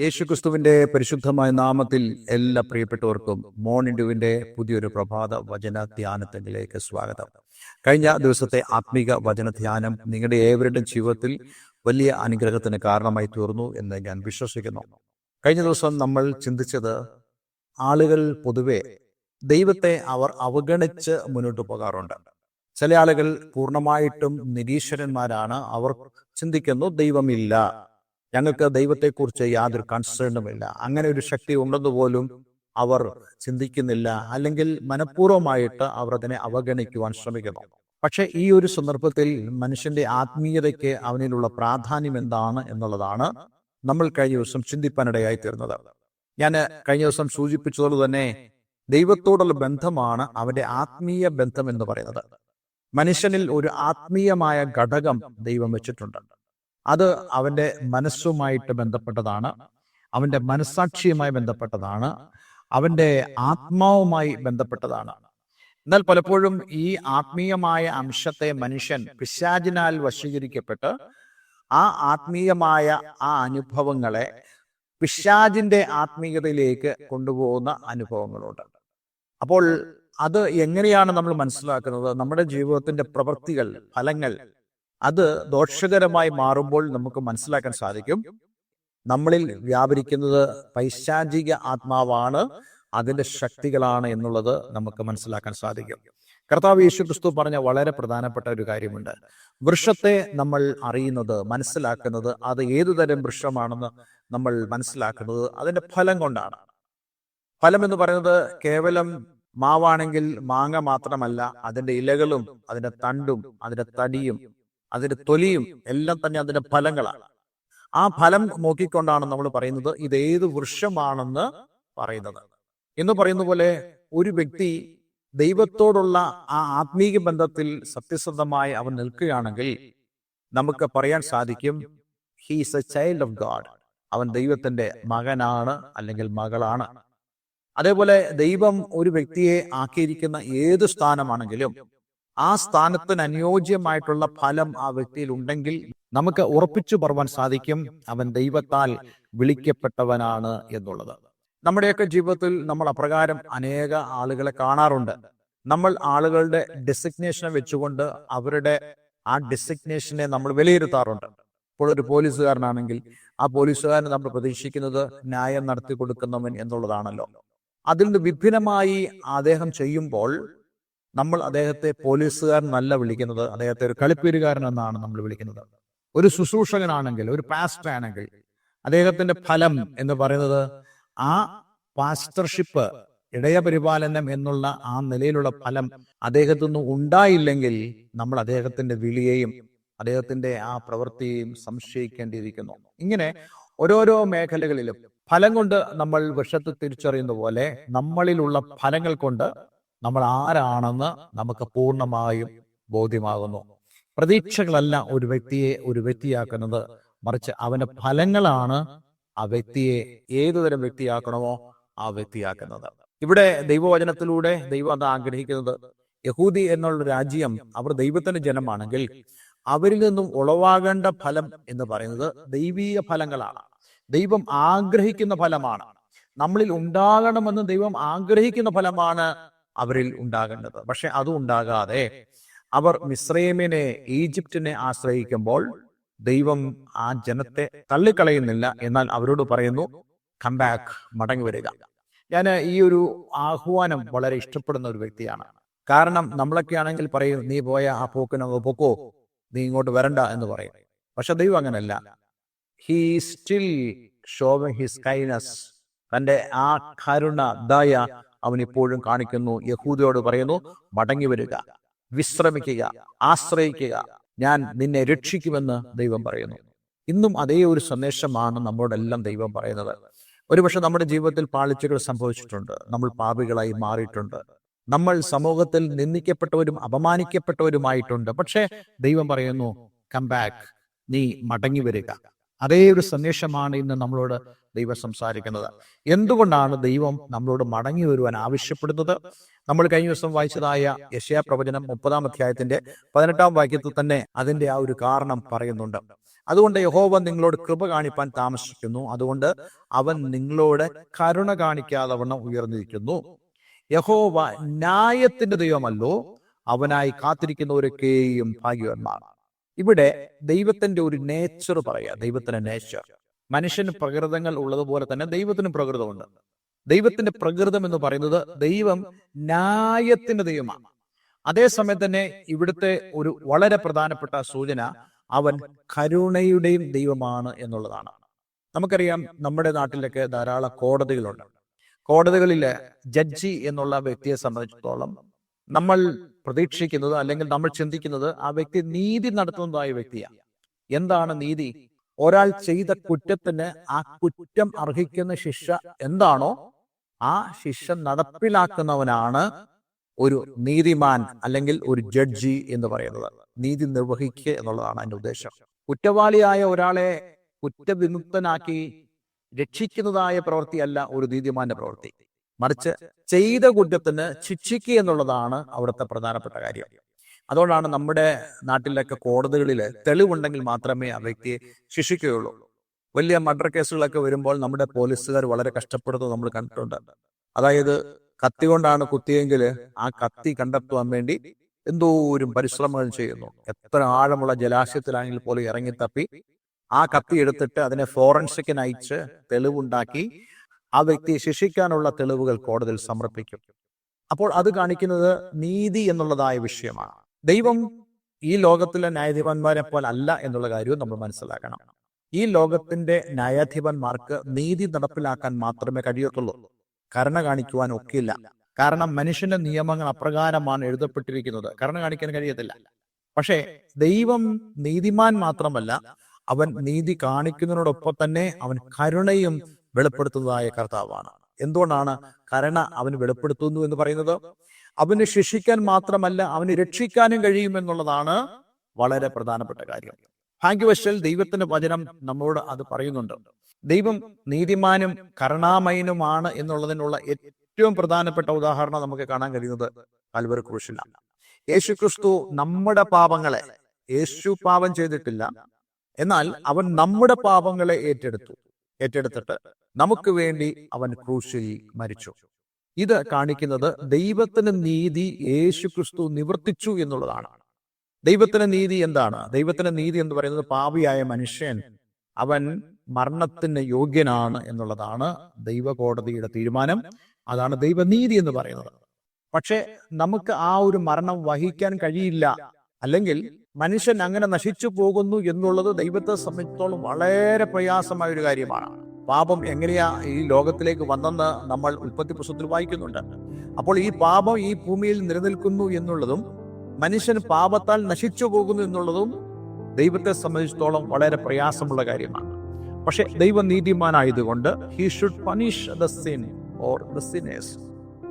യേശുക്രിസ്തുവിന്റെ പരിശുദ്ധമായ നാമത്തിൽ എല്ലാ പ്രിയപ്പെട്ടവർക്കും മോർണിംഗ് പുതിയൊരു പ്രഭാത വചന ധ്യാനത്തിലേക്ക് സ്വാഗതം. കഴിഞ്ഞ ദിവസത്തെ ആത്മീക വചന ധ്യാനം നിങ്ങളുടെ ഏവരുടെയും ജീവിതത്തിൽ വലിയ അനുഗ്രഹത്തിന് കാരണമായി തീർന്നു എന്ന് ഞാൻ വിശ്വസിക്കുന്നു. കഴിഞ്ഞ ദിവസം നമ്മൾ ചിന്തിച്ചത് ആളുകൾ പൊതുവെ ദൈവത്തെ അവർ അവഗണിച്ച് മുന്നോട്ട് പോകാറുണ്ട്. ചില ആളുകൾ പൂർണമായിട്ടും നിരീശ്വരന്മാരാണ്. അവർ ചിന്തിക്കുന്നു ദൈവമില്ല. ഞങ്ങൾക്ക് ദൈവത്തെക്കുറിച്ച് യാതൊരു കൺസേണുമില്ല അങ്ങനെ ഒരു ശക്തി ഉണ്ടെന്ന് പോലും അവർ ചിന്തിക്കുന്നില്ല. അല്ലെങ്കിൽ മനഃപൂർവമായിട്ട് അവർ അതിനെ അവഗണിക്കുവാൻ ശ്രമിക്കുന്നു. പക്ഷെ ഈ ഒരു സന്ദർഭത്തിൽ മനുഷ്യന്റെ ആത്മീയതയ്ക്ക് അവനിലുള്ള പ്രാധാന്യം എന്താണ് എന്നുള്ളതാണ് നമ്മൾ കഴിഞ്ഞ ദിവസം ചിന്തിപ്പാനിടയായി തീർന്നത് ഞാൻ കഴിഞ്ഞ ദിവസം സൂചിപ്പിച്ചതുപോലെ തന്നെ ദൈവത്തോടുള്ള ബന്ധമാണ് അവന്റെ ആത്മീയ ബന്ധം എന്ന് പറയുന്നത്. മനുഷ്യനിൽ ഒരു ആത്മീയമായ ഘടകം ദൈവം വെച്ചിട്ടുണ്ട്. അത് അവന്റെ മനസ്സുമായിട്ട് ബന്ധപ്പെട്ടതാണ്. അവന്റെ മനസ്സാക്ഷിയുമായി ബന്ധപ്പെട്ടതാണ്. അവന്റെ ആത്മാവുമായി ബന്ധപ്പെട്ടതാണ്. എന്നാൽ പലപ്പോഴും ഈ ആത്മീയമായ അംശത്തെ മനുഷ്യൻ പിശാചിനാൽ വശീകരിക്കപ്പെട്ട് ആ ആത്മീയമായ ആ അനുഭവങ്ങളെ പിശാചിന്റെ ആത്മീയതയിലേക്ക് കൊണ്ടുപോകുന്ന അനുഭവങ്ങളുണ്ട്. അപ്പോൾ അത് എങ്ങനെയാണ് നമ്മൾ മനസ്സിലാക്കുന്നത്? നമ്മുടെ ജീവിതത്തിന്റെ പ്രവൃത്തികൾ ഫലങ്ങൾ അത് ദോഷകരമായി മാറുമ്പോൾ നമുക്ക് മനസ്സിലാക്കാൻ സാധിക്കും. നമ്മളിൽ വ്യാപരിക്കുന്നത് പൈശാചിക ആത്മാവാണ് അതിന്റെ ശക്തികളാണ് എന്നുള്ളത് നമുക്ക് മനസ്സിലാക്കാൻ സാധിക്കും. കർത്താവ് യേശു ക്രിസ്തു പറഞ്ഞ വളരെ പ്രധാനപ്പെട്ട ഒരു കാര്യമുണ്ട്. വൃക്ഷത്തെ നമ്മൾ അറിയുന്നത് മനസ്സിലാക്കുന്നത് അത് ഏതുതരം വൃക്ഷമാണെന്ന് നമ്മൾ മനസ്സിലാക്കുന്നത് അതിന്റെ ഫലം കൊണ്ടാണ്. ഫലം എന്ന് പറയുന്നത് കേവലം മാവാണെങ്കിൽ മാങ്ങ മാത്രമല്ല അതിന്റെ ഇലകളും അതിന്റെ തണ്ടും അതിന്റെ തടിയും അതിന്റെ തൊലിയും എല്ലാം തന്നെ അതിന്റെ ഫലങ്ങളാണ് ആ ഫലം നോക്കിക്കൊണ്ടാണ് നമ്മൾ പറയുന്നത് ഇത് ഏത് വൃക്ഷമാണെന്ന് പറയുന്നത്. എന്ന് പറയുന്ന പോലെ ഒരു വ്യക്തി ദൈവത്തോടുള്ള ആ ആത്മീയ ബന്ധത്തിൽ സത്യസന്ധമായി അവൻ നിൽക്കുകയാണെങ്കിൽ നമുക്ക് പറയാൻ സാധിക്കും he's a child of God അവൻ ദൈവത്തിന്റെ മകനാണ് അല്ലെങ്കിൽ മകളാണ്. അതേപോലെ ദൈവം ഒരു വ്യക്തിയെ ആക്കിയിരിക്കുന്ന ഏത് സ്ഥാനമാണെങ്കിലും ആ സ്ഥാനത്തിന് അനുയോജ്യമായിട്ടുള്ള ഫലം ആ വ്യക്തിയിൽ ഉണ്ടെങ്കിൽ നമുക്ക് ഉറപ്പിച്ചു പറവാൻ സാധിക്കും അവൻ ദൈവത്താൽ വിളിക്കപ്പെട്ടവനാണ് എന്നുള്ളത്. നമ്മുടെയൊക്കെ ജീവിതത്തിൽ നമ്മൾ അപ്രകാരം അനേക ആളുകളെ കാണാറുണ്ട്. നമ്മൾ ആളുകളുടെ ഡെസിഗ്നേഷനെ വെച്ചുകൊണ്ട് അവരുടെ ആ ഡെസിഗ്നേഷനെ നമ്മൾ വിലയിരുത്താറുണ്ട്. ഇപ്പോൾ ഒരു പോലീസുകാരനാണെങ്കിൽ ആ പോലീസുകാരനെ നമ്മൾ പ്രതീക്ഷിക്കുന്നത് ന്യായം നടത്തി കൊടുക്കുന്നവൻ എന്നുള്ളതാണല്ലോ. അതിൽ നിന്ന് വിഭിന്നമായി അദ്ദേഹം ചെയ്യുമ്പോൾ നമ്മൾ അദ്ദേഹത്തെ പോലീസുകാരനല്ല വിളിക്കുന്നത്. അദ്ദേഹത്തെ ഒരു കളിപ്പീരുകാരൻ എന്നാണ് നമ്മൾ വിളിക്കുന്നത്. ഒരു ശുശ്രൂഷകനാണെങ്കിൽ ഒരു പാസ്റ്റർ ആണെങ്കിൽ അദ്ദേഹത്തിന്റെ ഫലം എന്ന് പറയുന്നത് ആ പാസ്റ്റർഷിപ്പ് ഇടയപരിപാലനം എന്നുള്ള ആ നിലയിലുള്ള ഫലം അദ്ദേഹത്തു നിന്ന് ഉണ്ടായില്ലെങ്കിൽ നമ്മൾ അദ്ദേഹത്തിന്റെ വിളിയെയും അദ്ദേഹത്തിന്റെ ആ പ്രവൃത്തിയെയും സംശയിക്കേണ്ടിയിരിക്കുന്നു. ഇങ്ങനെ ഓരോരോ മേഖലകളിലും ഫലം കൊണ്ട് നമ്മൾ വിഷത്ത് തിരിച്ചറിയുന്ന പോലെ നമ്മളിലുള്ള ഫലങ്ങൾ കൊണ്ട് നമ്മൾ ആരാണെന്ന് നമുക്ക് പൂർണമായും ബോധ്യമാകുന്നു. പ്രതീക്ഷകളല്ല ഒരു വ്യക്തിയെ ഒരു വ്യക്തിയാക്കുന്നത് മറിച്ച് അവന്റെ ഫലങ്ങളാണ് ആ വ്യക്തിയെ ഏതുതരം വ്യക്തിയാക്കണമോ ആ വ്യക്തിയാക്കുന്നത്. ഇവിടെ ദൈവവചനത്തിലൂടെ ദൈവം അത് ആഗ്രഹിക്കുന്നത് യഹൂദി എന്നുള്ള രാജ്യം അവർ ദൈവത്തിന്റെ ജനമാണെങ്കിൽ അവരിൽ നിന്നും ഉളവാകേണ്ട ഫലം എന്ന് പറയുന്നത് ദൈവീയ ഫലങ്ങളാണ്. ദൈവം ആഗ്രഹിക്കുന്ന ഫലമാണ്. നമ്മളിൽ ഉണ്ടാകണമെന്ന് ദൈവം ആഗ്രഹിക്കുന്ന ഫലമാണ് അവരിൽ ഉണ്ടാകേണ്ടത്. പക്ഷെ അതും ഉണ്ടാകാതെ അവർ മിസ്രൈമിനെ ഈജിപ്തിനെ ആശ്രയിക്കുമ്പോൾ ദൈവം ആ ജനത്തെ തള്ളിക്കളയുന്നില്ല എന്നാൽ അവരോട് പറയുന്നു കംബാക്ക് മടങ്ങി വരിക. ഞാൻ ഈ ഒരു ആഹ്വാനം വളരെ ഇഷ്ടപ്പെടുന്ന ഒരു വ്യക്തിയാണ്. കാരണം നമ്മളൊക്കെ ആണെങ്കിൽ പറയും നീ പോയ ആ പോക്കിനോ പൊക്കോ നീ ഇങ്ങോട്ട് വരണ്ട എന്ന് പറയും. പക്ഷെ ദൈവം അങ്ങനല്ല he still showing his kindness തന്റെ ആ കരുണ ദയ അവൻ ഇപ്പോഴും കാണിക്കുന്നു യഹൂദയോട് പറയുന്നു മടങ്ങി വരിക വിശ്രമിക്കുക ആശ്രയിക്കുക ഞാൻ നിന്നെ രക്ഷിക്കുമെന്ന് ദൈവം പറയുന്നു. ഇന്നും അതേ ഒരു സന്ദേശമാണ് നമ്മളോടെല്ലാം ദൈവം പറയുന്നത്. ഒരുപക്ഷെ നമ്മുടെ ജീവിതത്തിൽ പാളിച്ചകൾ സംഭവിച്ചിട്ടുണ്ട് നമ്മൾ പാപികളായി മാറിയിട്ടുണ്ട് നമ്മൾ സമൂഹത്തിൽ നിന്ദിക്കപ്പെട്ടവരും അപമാനിക്കപ്പെട്ടവരുമായിട്ടുണ്ട്. പക്ഷേ ദൈവം പറയുന്നു കം ബാക്ക് നീ മടങ്ങി വരിക അതേ ഒരു സന്ദേശമാണ് ഇന്ന് നമ്മളോട് ദൈവം സംസാരിക്കുന്നത്. എന്തുകൊണ്ടാണ് ദൈവം നമ്മളോട് മടങ്ങി വരുവാൻ ആവശ്യപ്പെടുന്നത്? നമ്മൾ കഴിഞ്ഞ ദിവസം വായിച്ചതായ യശയാ പ്രവചനം മുപ്പതാം അധ്യായത്തിന്റെ പതിനെട്ടാം വാക്യത്തിൽ തന്നെ അതിന്റെ ആ ഒരു കാരണം പറയുന്നുണ്ട്. അതുകൊണ്ട് യഹോവ നിങ്ങളോട് കൃപ കാണിപ്പാൻ താമസിക്കുന്നു. അതുകൊണ്ട് അവൻ നിങ്ങളോട് കരുണ കാണിക്കാതെ വണ്ണം ഉയർന്നിരിക്കുന്നു. യഹോവ ന്യായത്തിന്റെ ദൈവമല്ലോ. അവനായി കാത്തിരിക്കുന്നവരൊക്കെയും ഭാഗ്യവാന്മാർ. ഇവിടെ ദൈവത്തിന്റെ ഒരു നേച്ചർ പറയാ ദൈവത്തിന്റെ നേച്ചർ മനുഷ്യന് പ്രകൃതങ്ങൾ ഉള്ളതുപോലെ തന്നെ ദൈവത്തിന് പ്രകൃതമുണ്ട്. ദൈവത്തിന്റെ പ്രകൃതം എന്ന് പറയുന്നത് ദൈവം ന്യായത്തിന്റെ ദൈവമാണ്. അതേസമയം തന്നെ ഇവിടുത്തെ ഒരു വളരെ പ്രധാനപ്പെട്ട സൂചന അവൻ കരുണയുടെയും ദൈവമാണ് എന്നുള്ളതാണ്. നമുക്കറിയാം നമ്മുടെ നാട്ടിലൊക്കെ ധാരാളം കോടതികളുണ്ട്. കോടതികളിലെ ജഡ്ജി എന്നുള്ള വ്യക്തിയെ സംബന്ധിച്ചിടത്തോളം നമ്മൾ പ്രതീക്ഷിക്കുന്നത് അല്ലെങ്കിൽ നമ്മൾ ചിന്തിക്കുന്നത് ആ വ്യക്തി നീതി നടത്തുന്നതായ വ്യക്തിയാണ് എന്താണ് നീതി? ഒരാൾ ചെയ്ത കുറ്റത്തിന് ആ കുറ്റം അർഹിക്കുന്ന ശിക്ഷ എന്താണോ ആ ശിക്ഷ നടപ്പിലാക്കുന്നവനാണ് ഒരു നീതിമാൻ അല്ലെങ്കിൽ ഒരു ജഡ്ജി എന്ന് പറയുന്നത്. നീതി നിർവഹിക്കുക എന്നുള്ളതാണ് അതിന്റെ ഉദ്ദേശം. കുറ്റവാളിയായ ഒരാളെ കുറ്റവിമുക്തനാക്കി രക്ഷിക്കുന്നതായ പ്രവൃത്തിയല്ല ഒരു നീതിമാന്റെ പ്രവൃത്തി. മറിച്ച് ചെയ്ത കുറ്റത്തിന് ശിക്ഷിക്കുക എന്നുള്ളതാണ് അവിടുത്തെ പ്രധാനപ്പെട്ട കാര്യം. അതുകൊണ്ടാണ് നമ്മുടെ നാട്ടിലൊക്കെ കോടതികളിൽ തെളിവുണ്ടെങ്കിൽ മാത്രമേ അവയ്ക്ക് ശിക്ഷിക്കുകയുള്ളൂ. വലിയ മർഡർ കേസുകളൊക്കെ വരുമ്പോൾ നമ്മുടെ പോലീസുകാർ വളരെ കഷ്ടപ്പെടുന്നത് നമ്മൾ കണ്ടിട്ടുണ്ട്. അതായത് കത്തി കൊണ്ടാണ് കുത്തിയെങ്കിൽ ആ കത്തി കണ്ടെത്തുവാൻ വേണ്ടി എന്തോരും പരിശ്രമങ്ങൾ ചെയ്യുന്നു. എത്ര ആഴമുള്ള ജലാശയത്തിലാണെങ്കിൽ പോലും ഇറങ്ങി തപ്പി ആ കത്തി എടുത്തിട്ട് അതിനെ ഫോറൻസിക്കിന് അയച്ച് തെളിവുണ്ടാക്കി ആ വ്യക്തിയെ ശിക്ഷിക്കാനുള്ള തെളിവുകൾ കോടതിയിൽ സമർപ്പിക്കും. അപ്പോൾ അത് കാണിക്കുന്നത് നീതി എന്നുള്ളതായ വിഷയമാണ്. ദൈവം ഈ ലോകത്തിലെ ന്യായാധിപന്മാരെ പോലെ അല്ല എന്നുള്ള കാര്യവും നമ്മൾ മനസ്സിലാക്കണം. ഈ ലോകത്തിന്റെ ന്യായാധിപന്മാർക്ക് നീതി നടപ്പിലാക്കാൻ മാത്രമേ കഴിയത്തുള്ളൂ. കരുണ കാണിക്കുവാൻ ഒക്കില്ല. കാരണം മനുഷ്യന്റെ നിയമങ്ങൾ അപ്രകാരമാണ് എഴുതപ്പെട്ടിരിക്കുന്നത്. കരുണ കാണിക്കാൻ കഴിയത്തില്ല. പക്ഷേ ദൈവം നീതിമാൻ മാത്രമല്ല അവൻ നീതി കാണിക്കുന്നതിനോടൊപ്പം തന്നെ അവൻ കരുണയും വെളിപ്പെടുത്തുന്നതായ കർത്താവാണ്. എന്തുകൊണ്ടാണ് കരുണ അവന് വെളിപ്പെടുത്തുന്നു എന്ന് പറയുന്നത്? അവന് ശിക്ഷിക്കാൻ മാത്രമല്ല അവന് രക്ഷിക്കാനും കഴിയുമെന്നുള്ളതാണ് വളരെ പ്രധാനപ്പെട്ട കാര്യം. ഭാഗ്യവശാൽ ദൈവത്തിന്റെ വചനം നമ്മോട് അത് പറയുന്നുണ്ട്. ദൈവം നീതിമാനും കരുണാമയനുമാണ് എന്നുള്ളതിനുള്ള ഏറ്റവും പ്രധാനപ്പെട്ട ഉദാഹരണം നമുക്ക് കാണാൻ കഴിയുന്നത് കൽവർ ക്രൂശിലാണ്. യേശു ക്രിസ്തു നമ്മുടെ പാപങ്ങളെ യേശു പാപം ചെയ്തിട്ടില്ല. എന്നാൽ അവൻ നമ്മുടെ പാപങ്ങളെ ഏറ്റെടുത്തു. ഏറ്റെടുത്തിട്ട് നമുക്ക് വേണ്ടി അവൻ ക്രൂശിൽ മരിച്ചു. ഇത് കാണിക്കുന്നത് ദൈവത്തിന് നീതി യേശു ക്രിസ്തു നിവർത്തിച്ചു എന്നുള്ളതാണ്. ദൈവത്തിന് നീതി എന്താണ്? ദൈവത്തിന് നീതി എന്ന് പറയുന്നത് പാപിയായ മനുഷ്യൻ. അവൻ മരണത്തിന് യോഗ്യനാണ് എന്നുള്ളതാണ് ദൈവകോടതിയുടെ തീരുമാനം. അതാണ് ദൈവനീതി എന്ന് പറയുന്നത്. പക്ഷെ നമുക്ക് ആ ഒരു മരണം വഹിക്കാൻ കഴിയില്ല. അല്ലെങ്കിൽ മനുഷ്യൻ അങ്ങനെ നശിച്ചു പോകുന്നു എന്നുള്ളത് ദൈവത്തെ സംബന്ധിച്ചിടത്തോളം വളരെ പ്രയാസമായ ഒരു കാര്യമാണ്. പാപം എങ്ങനെയാ ഈ ലോകത്തിലേക്ക് വന്നെന്ന് നമ്മൾ ഉൽപ്പത്തി പുസ്തകത്തിൽ വായിക്കുന്നുണ്ട്. അപ്പോൾ ഈ പാപം ഈ ഭൂമിയിൽ നിലനിൽക്കുന്നു എന്നുള്ളതും മനുഷ്യൻ പാപത്താൽ നശിച്ചു പോകുന്നു എന്നുള്ളതും ദൈവത്തെ സംബന്ധിച്ചിടത്തോളം വളരെ പ്രയാസമുള്ള കാര്യമാണ്. പക്ഷെ ദൈവ നീതിമാനായതുകൊണ്ട് he should punish the sin or the sinners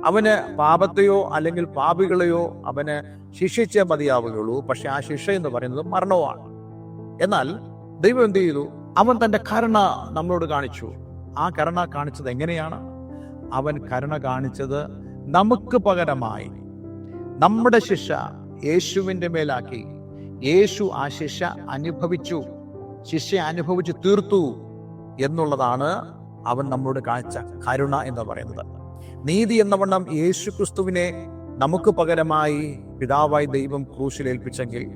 അവന് പാപത്തെയോ അല്ലെങ്കിൽ പാപികളെയോ അവന് ശിക്ഷിച്ചേ മതിയാവുകയുള്ളൂ. പക്ഷെ ആ ശിക്ഷ എന്ന് പറയുന്നത് മരണവുമാണ്. എന്നാൽ ദൈവം എന്ത് ചെയ്തു? അവൻ തന്റെ കരുണ നമ്മളോട് കാണിച്ചു. ആ കരുണ കാണിച്ചത് എങ്ങനെയാണ്? അവൻ കരുണ കാണിച്ചത് നമുക്ക് പകരമായി നമ്മുടെ ശിക്ഷ യേശുവിന്റെ മേലാക്കി. യേശു ആ ശിക്ഷ അനുഭവിച്ചു. ശിക്ഷ അനുഭവിച്ചു തീർത്തു എന്നുള്ളതാണ് അവൻ നമ്മളോട് കാണിച്ച കരുണ എന്ന് പറയുന്നത്. നീതി എന്ന വണ്ണം യേശു ക്രിസ്തുവിനെ നമുക്ക് പകരമായി പിതാവായി ദൈവം ക്രൂശിലേൽപ്പിച്ചെങ്കിൽ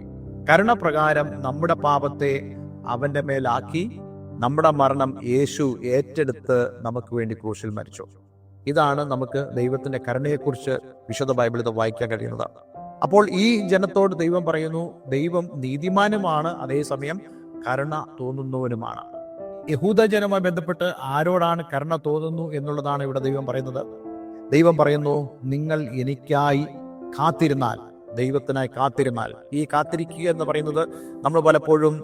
കരുണപ്രകാരം നമ്മുടെ പാപത്തെ അവന്റെ മേലാക്കി നമ്മുടെ മരണം യേശു ഏറ്റെടുത്ത് നമുക്ക് വേണ്ടി ക്രൂശിൽ മരിച്ചു. ഇതാണ് നമുക്ക് ദൈവത്തിന്റെ കരുണയെക്കുറിച്ച് വിശുദ്ധ ബൈബിളിൽ വായിക്കാൻ കഴിയുന്നത്. അപ്പോൾ ഈ ജനത്തോട് ദൈവം പറയുന്നു ദൈവം നീതിമാനുമാണ് അതേസമയം കരുണ തോന്നുന്നവനുമാണ്. യഹൂദജനവുമായി ബന്ധപ്പെട്ട് ആരോടാണ് കരുണ തോന്നുന്നു എന്നുള്ളതാണ് ഇവിടെ ദൈവം പറയുന്നത്. ദൈവം പറയുന്നു നിങ്ങൾ എനിക്കായി കാത്തിരുന്നാൽ ദൈവത്തിനായി കാത്തിരുന്നാൽ. ഈ കാത്തിരിക്കുക എന്ന് പറയുന്നത് നമ്മൾ പലപ്പോഴും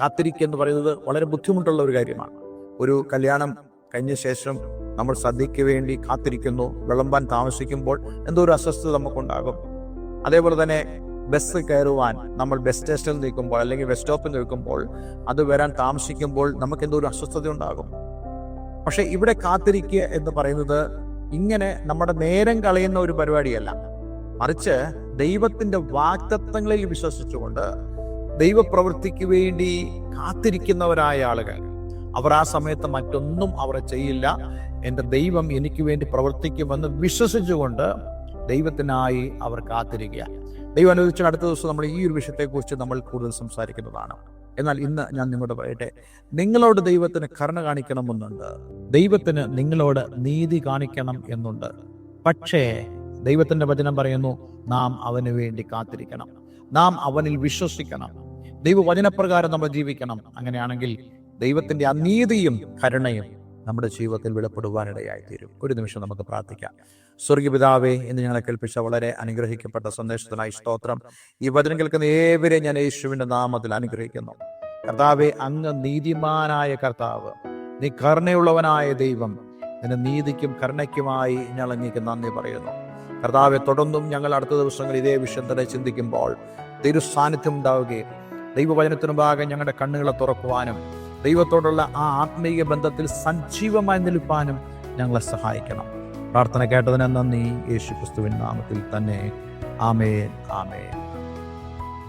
കാത്തിരിക്കുക എന്ന് പറയുന്നത് വളരെ ബുദ്ധിമുട്ടുള്ള ഒരു കാര്യമാണ്. ഒരു കല്യാണം കഴിഞ്ഞ ശേഷം നമ്മൾ സദ്യയ്ക്ക് വേണ്ടി കാത്തിരിക്കുന്നു വിളമ്പാൻ താമസിക്കുമ്പോൾ എന്തോ ഒരു അസ്വസ്ഥത നമുക്കുണ്ടാകും. അതേപോലെ തന്നെ ബസ് കയറുവാൻ നമ്മൾ ബസ് സ്റ്റേഷനിൽ നിൽക്കുമ്പോൾ അല്ലെങ്കിൽ ബസ് സ്റ്റോപ്പിൽ നിൽക്കുമ്പോൾ അത് വരാൻ താമസിക്കുമ്പോൾ നമുക്ക് എന്തോ ഒരു അസ്വസ്ഥത ഉണ്ടാകും പക്ഷെ ഇവിടെ കാത്തിരിക്കുക എന്ന് പറയുന്നത് ഇങ്ങനെ നമ്മുടെ നേരം കളയുന്ന ഒരു പരിപാടിയല്ല. മറിച്ച് ദൈവത്തിന്റെ വാക്തത്വങ്ങളിൽ വിശ്വസിച്ചുകൊണ്ട് ദൈവപ്രവൃത്തിക്ക് വേണ്ടി കാത്തിരിക്കുന്നവരായ ആളുകൾ. അവർ ആ സമയത്ത് മറ്റൊന്നും അവർ ചെയ്യില്ല. എന്റെ ദൈവം എനിക്ക് വേണ്ടി പ്രവർത്തിക്കുമെന്ന് വിശ്വസിച്ചുകൊണ്ട് ദൈവത്തിനായി അവർ കാത്തിരിക്കുക. ദൈവം അനുവദിച്ചാൽ അടുത്ത ദിവസം നമ്മൾ ഈ ഒരു വിഷയത്തെക്കുറിച്ച് നമ്മൾ കൂടുതൽ സംസാരിക്കുന്നതാണ്. എന്നാൽ ഇന്ന് ഞാൻ നിങ്ങളോട് പറയട്ടെ നിങ്ങളോട് ദൈവത്തിന് കരുണ കാണിക്കണമെന്നുണ്ട് ദൈവത്തിന് നിങ്ങളോട് നീതി കാണിക്കണം എന്നുണ്ട്. പക്ഷേ ദൈവത്തിന്റെ വചനം പറയുന്നു നാം അവന് വേണ്ടി കാത്തിരിക്കണം. നാം അവനിൽ വിശ്വസിക്കണം. ദൈവവചനപ്രകാരം നമ്മൾ ജീവിക്കണം. അങ്ങനെയാണെങ്കിൽ ദൈവത്തിന്റെ അനീതിയും കരുണയും നമ്മുടെ ജീവിതത്തിൽ വെളിപ്പെടുവാനിടയായി തീരും ഒരു നിമിഷം നമുക്ക് പ്രാർത്ഥിക്കാം. സ്വർഗീയപിതാവേ എന്ന് ഞങ്ങളെ കേൾപ്പിച്ച വളരെ അനുഗ്രഹിക്കപ്പെട്ട സന്ദേശത്തിനായി സ്തോത്രം. ഈ വചനം കേൾക്കുന്ന ഏവരെ ഞാൻ യേശുവിന്റെ നാമത്തിൽ അനുഗ്രഹിക്കുന്നു. കർത്താവെ അങ്ങ് നീതിമാനായ കർത്താവ് നീ കരുണയുള്ളവനായ ദൈവം നിന്റെ നീതിക്കും കരുണയ്ക്കുമായി ഞങ്ങൾ അങ്ങേക്ക് നന്ദി പറയുന്നു. കർത്താവെ തുടർന്നും ഞങ്ങൾ അടുത്ത ദിവസങ്ങൾ ഇതേ വിഷയം തന്നെ ചിന്തിക്കുമ്പോൾ തിരുസാന്നിധ്യം ഉണ്ടാവുകയും ദൈവവചനത്തിനു ഭാഗം ഞങ്ങളുടെ കണ്ണുകളെ തുറക്കുവാനും ദൈവത്തോടുള്ള ആ ആത്മീയ ബന്ധത്തിൽ സജീവമായി നിൽപ്പാനും ഞങ്ങളെ സഹായിക്കണം. പ്രാർത്ഥന കേട്ടതിന് നന്ദി. യേശു ക്രിസ്തുവിൻ നാമത്തിൽ തന്നെ. ആമേൻ ആമേൻ.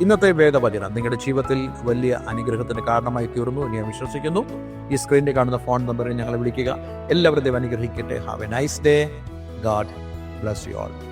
ഇന്നത്തെ വേദവചനം നിങ്ങളുടെ ജീവിതത്തിൽ വലിയ അനുഗ്രഹത്തിന് കാരണമായി തീർന്നു ഞാൻ വിശ്വസിക്കുന്നു. ഈ സ്ക്രീനിൽ കാണുന്ന ഫോൺ നമ്പറിൽ ഞങ്ങളെ വിളിക്കുക. എല്ലാവരുടെയും അനുഗ്രഹിക്കട്ടെ. Have a nice day God bless you all